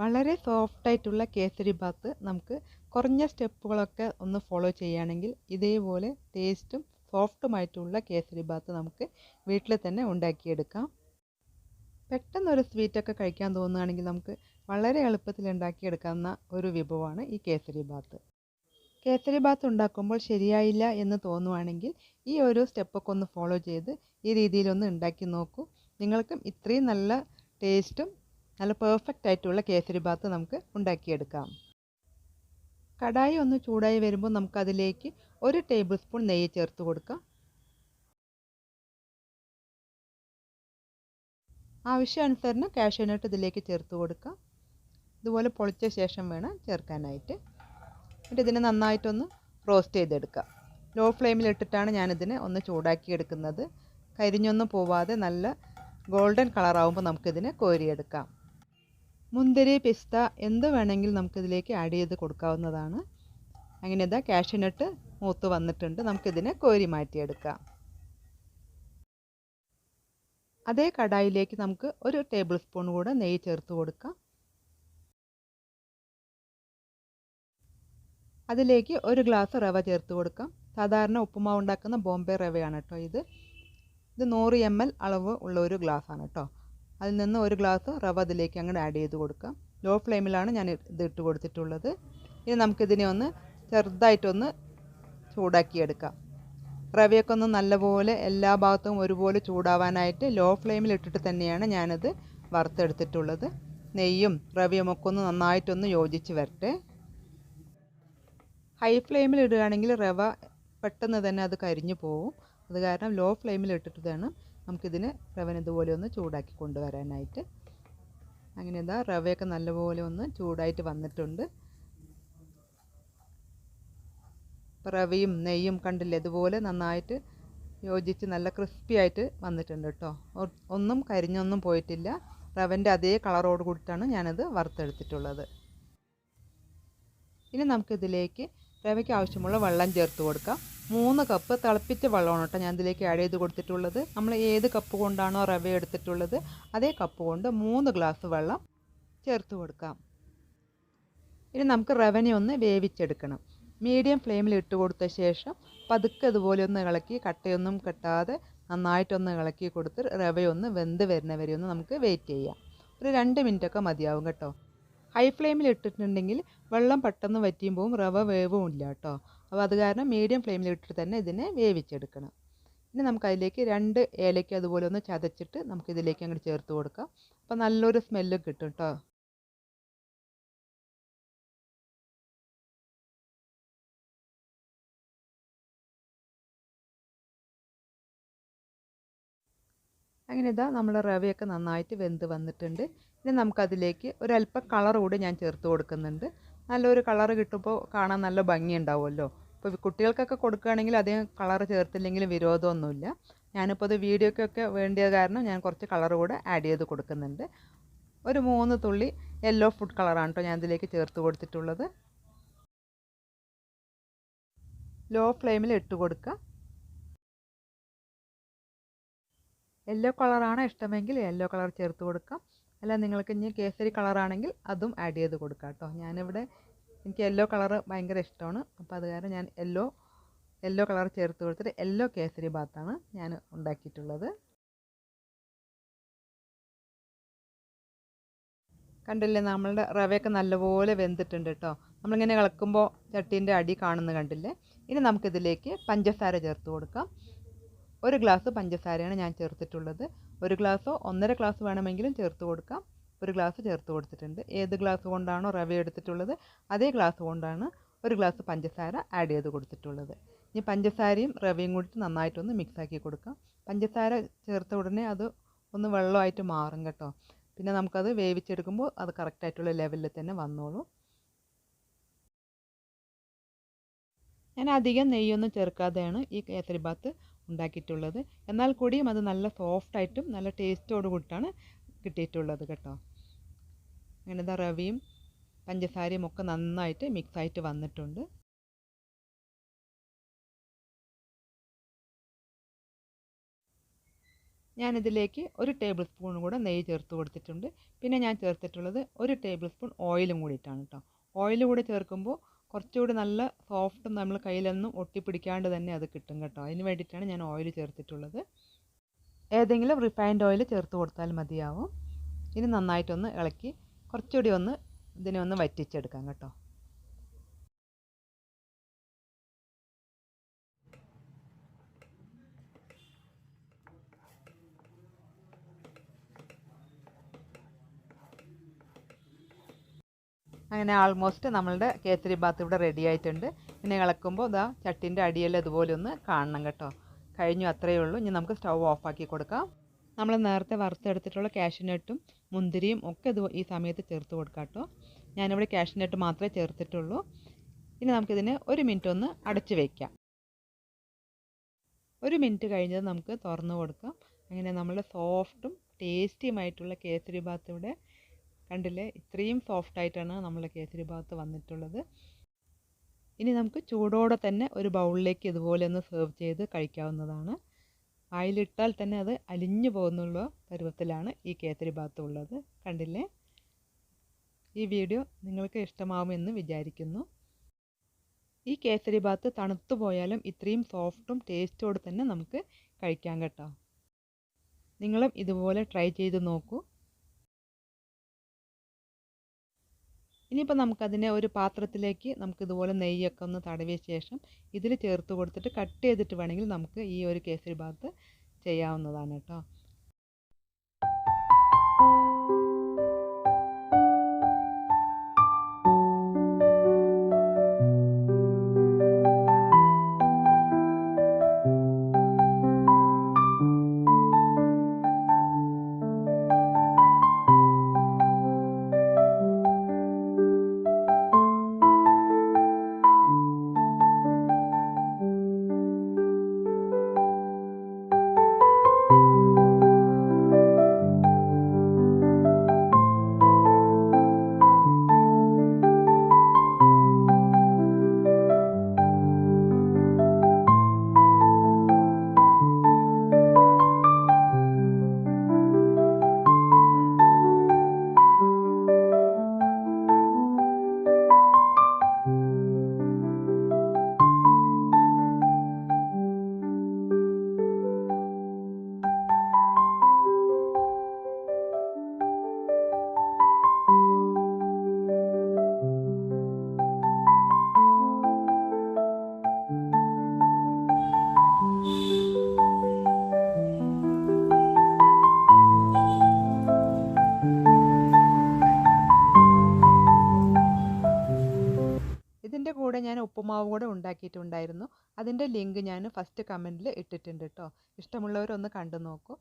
വളരെ സോഫ്റ്റായിട്ടുള്ള കേസരി ബാത്ത് നമുക്ക് കുറഞ്ഞ സ്റ്റെപ്പുകളൊക്കെ ഒന്ന് ഫോളോ ചെയ്യുകയാണെങ്കിൽ ഇതേപോലെ ടേസ്റ്റും സോഫ്റ്റുമായിട്ടുള്ള കേസരി ബാത്ത് നമുക്ക് വീട്ടിൽ തന്നെ ഉണ്ടാക്കിയെടുക്കാം. പെട്ടെന്നൊരു സ്വീറ്റൊക്കെ കഴിക്കാൻ തോന്നുകയാണെങ്കിൽ നമുക്ക് വളരെ എളുപ്പത്തിൽ ഉണ്ടാക്കിയെടുക്കാവുന്ന ഒരു വിഭവമാണ് ഈ കേസരി ബാത്ത് കേസരി ബാത്ത് ഉണ്ടാക്കുമ്പോൾ ശരിയായില്ല എന്ന് തോന്നുവാണെങ്കിൽ ഈ ഒരു സ്റ്റെപ്പൊക്കെ ഒന്ന് ഫോളോ ചെയ്ത് ഈ രീതിയിലൊന്ന് ഉണ്ടാക്കി നോക്കൂ. നിങ്ങൾക്കും ഇത്രയും നല്ല ടേസ്റ്റും നല്ല പെർഫെക്റ്റ് ആയിട്ടുള്ള കേസരി ബാത്ത് നമുക്ക് ഉണ്ടാക്കിയെടുക്കാം. കടായി ഒന്ന് ചൂടായി വരുമ്പോൾ നമുക്കതിലേക്ക് ഒരു ടേബിൾ സ്പൂൺ നെയ്യ് ചേർത്ത് കൊടുക്കാം. ആവശ്യാനുസരണം കാഷ്യനട്ട് ഇതിലേക്ക് ചേർത്ത് കൊടുക്കാം. ഇതുപോലെ പൊളിച്ച ശേഷം വേണം ചേർക്കാനായിട്ട്. എന്നിട്ട് ഇതിനെ നന്നായിട്ടൊന്ന് റോസ്റ്റ് ചെയ്തെടുക്കാം. ലോ ഫ്ലെയിമിൽ ഇട്ടിട്ടാണ് ഞാനിതിനെ ഒന്ന് ചൂടാക്കിയെടുക്കുന്നത്. കരിഞ്ഞൊന്നും പോവാതെ നല്ല ഗോൾഡൻ കളറാവുമ്പോൾ നമുക്കിതിനെ കോരിയെടുക്കാം. മുന്തിരി പിസ്ത എന്ത് വേണമെങ്കിലും നമുക്കിതിലേക്ക് ആഡ് ചെയ്ത് കൊടുക്കാവുന്നതാണ്. അങ്ങനെ ഇതാ കാഷ്യനട്ട് മൂത്ത് വന്നിട്ടുണ്ട്. നമുക്കിതിനെ കോരി മാറ്റിയെടുക്കാം. അതേ കടായിലേക്ക് നമുക്ക് ഒരു ടേബിൾ സ്പൂൺ കൂടെ നെയ്യ് ചേർത്ത് കൊടുക്കാം. അതിലേക്ക് ഒരു ഗ്ലാസ് റവ ചേർത്ത് കൊടുക്കാം. സാധാരണ ഉപ്പുമാവ് ഉണ്ടാക്കുന്ന ബോംബെ റവയാണ് കേട്ടോ ഇത്. ഇത് നൂറ് എം എൽ അളവ് ഉള്ള ഒരു ഗ്ലാസ് ആണ് കേട്ടോ. അതിൽ നിന്ന് ഒരു ഗ്ലാസ് റവ അതിലേക്ക് അങ്ങനെ ആഡ് ചെയ്ത് കൊടുക്കാം ലോ ഫ്ലെയിമിലാണ് ഞാൻ ഇത് ഇട്ട് കൊടുത്തിട്ടുള്ളത്. ഇനി നമുക്കിതിനെ ഒന്ന് ചെറുതായിട്ടൊന്ന് ചൂടാക്കിയെടുക്കാം റവയൊക്കെ ഒന്ന് നല്ലപോലെ എല്ലാ ഭാഗത്തും ഒരുപോലെ ചൂടാവാനായിട്ട് ലോ ഫ്ലെയിമിൽ ഇട്ടിട്ട് തന്നെയാണ് ഞാനത് വറുത്തെടുത്തിട്ടുള്ളത്. നെയ്യും റവയും ഒക്കെ ഒന്ന് നന്നായിട്ടൊന്ന് യോജിച്ച് വരട്ടെ. ഹൈ ഫ്ലെയിമിൽ ഇടുകയാണെങ്കിൽ റവ പെട്ടെന്ന് തന്നെ അത് കരിഞ്ഞു പോവും. അത് കാരണം ലോ ഫ്ലെയിമിൽ ഇട്ടിട്ട് വേണം നമുക്കിതിന് റവൻ ഇതുപോലെ ഒന്ന് ചൂടാക്കി കൊണ്ടുവരാനായിട്ട്. അങ്ങനെ എന്താ റവയൊക്കെ നല്ലപോലെ ഒന്ന് ചൂടായിട്ട് വന്നിട്ടുണ്ട്. റവയും നെയ്യും കണ്ടില്ലേ? ഇതുപോലെ നന്നായിട്ട് യോജിച്ച് നല്ല ക്രിസ്പി ആയിട്ട് വന്നിട്ടുണ്ട് കേട്ടോ. ഒന്നും കരിഞ്ഞൊന്നും പോയിട്ടില്ല. റവന്റെ അതേ കളറോട് കൂടിയിട്ടാണ് ഞാനത് വറുത്തെടുത്തിട്ടുള്ളത്. ഇനി നമുക്കിതിലേക്ക് റവയ്ക്ക് ആവശ്യമുള്ള വെള്ളം ചേർത്ത് കൊടുക്കാം. മൂന്ന് കപ്പ് തിളപ്പിച്ച വെള്ളമാണ് കേട്ടോ ഞാൻ ഇതിലേക്ക് ആഡ് ചെയ്ത് കൊടുത്തിട്ടുള്ളത്. നമ്മൾ ഏത് കപ്പ് കൊണ്ടാണോ റവ എടുത്തിട്ടുള്ളത് അതേ കപ്പ് കൊണ്ട് മൂന്ന് ഗ്ലാസ് വെള്ളം ചേർത്ത് കൊടുക്കാം. ഇനി നമുക്ക് റവനെ ഒന്ന് വേവിച്ചെടുക്കണം. മീഡിയം ഫ്ലെയിമിൽ ഇട്ട് കൊടുത്ത ശേഷം പതുക്കെ ഇതുപോലെ ഒന്ന് ഇളക്കി കട്ടയൊന്നും കെട്ടാതെ നന്നായിട്ടൊന്ന് ഇളക്കി കൊടുത്ത് റവയൊന്ന് വെന്ത് വരുന്ന വരെ ഒന്ന് നമുക്ക് വെയിറ്റ് ചെയ്യാം. ഒരു രണ്ട് മിനിറ്റൊക്കെ മതിയാവും കേട്ടോ. ഹൈ ഫ്ലെയിമിൽ ഇട്ടിട്ടുണ്ടെങ്കിൽ വെള്ളം പെട്ടെന്ന് വറ്റിയുമ്പോൾ റവ വേവും ഇല്ല കേട്ടോ. അപ്പോൾ അത് കാരണം മീഡിയം ഫ്ലെയിമിൽ ഇട്ടിട്ട് തന്നെ ഇതിനെ വേവിച്ചെടുക്കണം. ഇനി നമുക്ക് അതിലേക്ക് രണ്ട് ഏലയ്ക്ക് അതുപോലെ ഒന്ന് ചതച്ചിട്ട് നമുക്ക് ഇതിലേക്ക് അങ്ങോട്ട് ചേർത്ത് കൊടുക്കാം. അപ്പോൾ നല്ലൊരു സ്മെല്ല് കിട്ടും കേട്ടോ അങ്ങനെ ഇതാ നമ്മുടെ റവയൊക്കെ നന്നായിട്ട് വെന്ത് വന്നിട്ടുണ്ട്. ഇനി നമുക്കതിലേക്ക് ഒരല്പം കളർ കൂടി ഞാൻ ചേർത്ത് കൊടുക്കുന്നുണ്ട്. നല്ലൊരു കളർ കിട്ടുമ്പോൾ കാണാൻ നല്ല ഭംഗി ഉണ്ടാവുമല്ലോ ഇപ്പോൾ കുട്ടികൾക്കൊക്കെ കൊടുക്കുകയാണെങ്കിൽ അധികം കളർ ചേർത്തില്ലെങ്കിലും വിരോധമൊന്നുമില്ല. ഞാനിപ്പോൾ അത് വീഡിയോക്കൊക്കെ വേണ്ടിയ കാരണം ഞാൻ കുറച്ച് കളർ കൂടെ ആഡ് ചെയ്ത് കൊടുക്കുന്നുണ്ട്. ഒരു മൂന്ന് തുള്ളി യെല്ലോ ഫുഡ് കളറാണ് കേട്ടോ ഞാൻ ഇതിലേക്ക് ചേർത്ത് കൊടുത്തിട്ടുള്ളത്. ലോ ഫ്ലെയിമിൽ ഇട്ട് കൊടുക്കുക. യെല്ലോ കളറാണ് ഇഷ്ടമെങ്കിൽ യെല്ലോ കളർ ചേർത്ത് കൊടുക്കാം അല്ല നിങ്ങൾക്ക് ഇനി കേസരി കളറാണെങ്കിൽ അതും ആഡ് ചെയ്ത് കൊടുക്കാം കേട്ടോ. ഞാനിവിടെ എനിക്ക് യെല്ലോ കളർ ഭയങ്കര ഇഷ്ടമാണ്. അപ്പോൾ അത് കാരണം ഞാൻ യെല്ലോ യെല്ലോ കളർ ചേർത്ത് കൊടുത്തിട്ട് യെല്ലോ കേസരി ബാത്താണ് ഞാൻ ഉണ്ടാക്കിയിട്ടുള്ളത്. കണ്ടില്ലേ നമ്മളുടെ റവയൊക്കെ നല്ലപോലെ വെന്തിട്ടുണ്ട് കേട്ടോ. നമ്മളിങ്ങനെ ഇളക്കുമ്പോൾ ചട്ടീന്റെ അടി കാണുന്നത് കണ്ടില്ലേ? ഇനി നമുക്കിതിലേക്ക് പഞ്ചസാര ചേർത്ത് കൊടുക്കാം. ഒരു ഗ്ലാസ് പഞ്ചസാരയാണ് ഞാൻ ചേർത്തിട്ടുള്ളത്. ഒരു ഗ്ലാസ്സോ ഒന്നര ഗ്ലാസ് വേണമെങ്കിലും ചേർത്ത് കൊടുക്കാം. ഒരു ഗ്ലാസ് ചേർത്ത് കൊടുത്തിട്ടുണ്ട്. ഏത് ഗ്ലാസ് കൊണ്ടാണോ റവ എടുത്തിട്ടുള്ളത് അതേ ഗ്ലാസ് കൊണ്ടാണ് ഒരു ഗ്ലാസ് പഞ്ചസാര ആഡ് ചെയ്ത് കൊടുത്തിട്ടുള്ളത്. ഇനി പഞ്ചസാരയും റവയും കൂടി നന്നായിട്ടൊന്ന് മിക്സാക്കി കൊടുക്കാം. പഞ്ചസാര ചേർത്ത ഉടനെ അത് ഒന്ന് വെള്ളമായിട്ട് മാറും കേട്ടോ. പിന്നെ നമുക്കത് വേവിച്ചെടുക്കുമ്പോൾ അത് കറക്റ്റായിട്ടുള്ള ലെവലിൽ തന്നെ വന്നോളൂ. ഞാൻ അധികം നെയ്യൊന്നും ചേർക്കാതെയാണ് ഈ കേസരി ബാത്ത് ഉണ്ടാക്കിയിട്ടുള്ളത്. എന്നാൽ കൂടിയും അത് നല്ല സോഫ്റ്റായിട്ടും നല്ല ടേസ്റ്റോട് കൂടിയിട്ടാണ് കിട്ടിയിട്ടുള്ളത് കേട്ടോ. അങ്ങനെ ഇതാ റവയും പഞ്ചസാരയും ഒക്കെ നന്നായിട്ട് മിക്സായിട്ട് വന്നിട്ടുണ്ട്. ഞാനിതിലേക്ക് ഒരു ടേബിൾ സ്പൂൺ കൂടെ നെയ്യ് ചേർത്ത് കൊടുത്തിട്ടുണ്ട്. പിന്നെ ഞാൻ ചേർത്തിട്ടുള്ളത് ഒരു ടേബിൾ സ്പൂൺ ഓയിലും കൂടിയിട്ടാണ് കേട്ടോ. ഓയിൽ കൂടെ ചേർക്കുമ്പോൾ കുറച്ചുകൂടി നല്ല സോഫ്റ്റ് നമ്മൾ കയ്യിലൊന്നും ഒട്ടിപ്പിടിക്കാണ്ട് തന്നെ അത് കിട്ടും കേട്ടോ. അതിന് വേണ്ടിയിട്ടാണ് ഞാൻ ഓയിൽ ചേർത്തിട്ടുള്ളത്. ഏതെങ്കിലും റിഫൈൻഡ് ഓയിൽ ചേർത്ത് കൊടുത്താൽ മതിയാവും. ഇനി നന്നായിട്ടൊന്ന് ഇളക്കി കുറച്ചുകൂടി ഒന്ന് ഇതിനെ ഒന്ന് വറ്റിച്ചെടുക്കാം കേട്ടോ. അങ്ങനെ ആൾമോസ്റ്റ് നമ്മളുടെ കേസരി ബാത്ത് ഇവിടെ റെഡി ആയിട്ടുണ്ട്. ഇനി ഇളക്കുമ്പോൾ ഇതാ ചട്ടിന്റെ അടിയെല്ലാം ഇതുപോലെ ഒന്ന് കാണണം കേട്ടോ. കഴിഞ്ഞു അത്രയേ ഉള്ളൂ. ഇനി നമുക്ക് സ്റ്റൗ ഓഫാക്കി കൊടുക്കാം. നമ്മൾ നേരത്തെ വറുത്തെടുത്തിട്ടുള്ള കാഷ്യനട്ടും മുന്തിരിയും ഒക്കെ ഇത് ഈ സമയത്ത് ചേർത്ത് കൊടുക്കാം കേട്ടോ. ഞാനിവിടെ കാഷ്യനട്ട് മാത്രമേ ചേർത്തിട്ടുള്ളൂ. ഇനി നമുക്കിതിന് ഒരു മിനിറ്റ് ഒന്ന് അടച്ച് വയ്ക്കാം ഒരു മിനിറ്റ് കഴിഞ്ഞത് നമുക്ക് തുറന്ന് കൊടുക്കാം. അങ്ങനെ നമ്മൾ സോഫ്റ്റും ടേസ്റ്റിയുമായിട്ടുള്ള കേസരി ബാത്ത് ഇവിടെ കണ്ടില്ലേ? ഇത്രയും സോഫ്റ്റ് ആയിട്ടാണ് നമ്മളെ കേസരി ഭാഗത്ത് വന്നിട്ടുള്ളത്. ഇനി നമുക്ക് ചൂടോടെ തന്നെ ഒരു ബൗളിലേക്ക് ഇതുപോലെ ഒന്ന് സെർവ് ചെയ്ത് കഴിക്കാവുന്നതാണ്. വായിലിട്ടാൽ തന്നെ അത് അലിഞ്ഞു പോകുന്നുള്ള പരുവത്തിലാണ് ഈ കേസരി ഭാഗത്ത് ഉള്ളത്. കണ്ടില്ലേ? ഈ വീഡിയോ നിങ്ങൾക്ക് ഇഷ്ടമാവുമെന്ന് വിചാരിക്കുന്നു. ഈ കേസരി ബാത്ത് തണുത്തു പോയാലും ഇത്രയും സോഫ്റ്റും ടേസ്റ്റോട് തന്നെ നമുക്ക് കഴിക്കാം കേട്ടോ. നിങ്ങളും ഇതുപോലെ ട്രൈ ചെയ്ത് നോക്കൂ. ഇനിയിപ്പോൾ നമുക്കതിനെ ഒരു പാത്രത്തിലേക്ക് നമുക്ക് ഇതുപോലെ നെയ്യൊക്കെ ഒന്ന് തടവിയ ശേഷം ഇതിൽ ചേർത്ത് കൊടുത്തിട്ട് കട്ട് ചെയ്തിട്ട് വേണമെങ്കിൽ നമുക്ക് ഈ ഒരു കേസരി ബാത്ത് ചെയ്യാവുന്നതാണ് കേട്ടോ. ഉപ്പുമാവ് കൂടെ ഉണ്ടാക്കിയിട്ടുണ്ടായിരുന്നു. അതിന്റെ ലിങ്ക് ഞാൻ ഫസ്റ്റ് കമന്റിൽ ഇട്ടിട്ടുണ്ട് കേട്ടോ ഇഷ്ടമുള്ളവരൊന്ന് കണ്ടു നോക്കൂ